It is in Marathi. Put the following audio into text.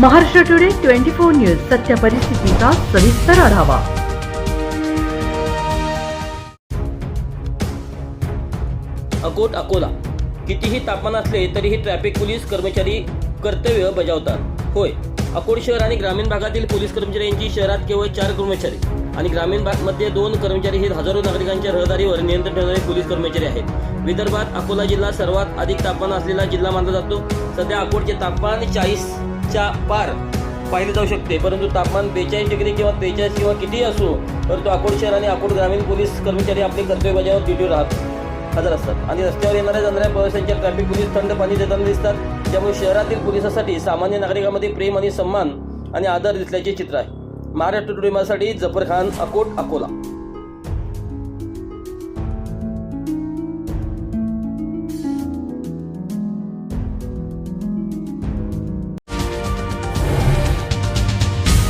Maharashtra today twenty four news सत्य परिस्थितीचा सविस्तर आढावा. अकोट अकोला. कितीही तापमान असले तरीही ट्रॅफिक पोलीस कर्मचारी कर्तव्य बजावतात. होय अकोट शहर आणि ग्रामीण भागातील पोलीस कर्मचाऱ्यांची शहरात केवळ चार कर्मचारी आणि ग्रामीण भागमध्ये दोन कर्मचारी हे हजारो नागरिकांच्या रहदारीवर नियंत्रण ठेवणारे पोलीस कर्मचारी आहेत. विदर्भात अकोला जिल्हा सर्वात अधिक तापमान असलेला जिल्हा मानला जातो. सध्या अकोटचे तापमान चाळीसच्या पार पाहिले जाऊ शकते. परंतु तापमान बेचाळीस डिग्री किंवा त्रेचाळीस किंवा कितीही असो परंतु अकोट शहर आणि अकोट ग्रामीण पोलीस कर्मचारी आपले कर्तव्य बजावत ड्युटी राहतात हजर असतात. आणि रस्त्यावर येणाऱ्या जाणाऱ्या प्रवाशांच्या ट्रॅफिक पोलीस थंड पाणी देताना दिसतात. त्यामुळे शहरातील पोलिसांसाठी सामान्य नागरिकांमध्ये प्रेम आणि सन्मान आणि आदर दिसल्याचे चित्र आहे. महाराष्ट्र टुरिमासाठी जफर खान अकोट अकोला.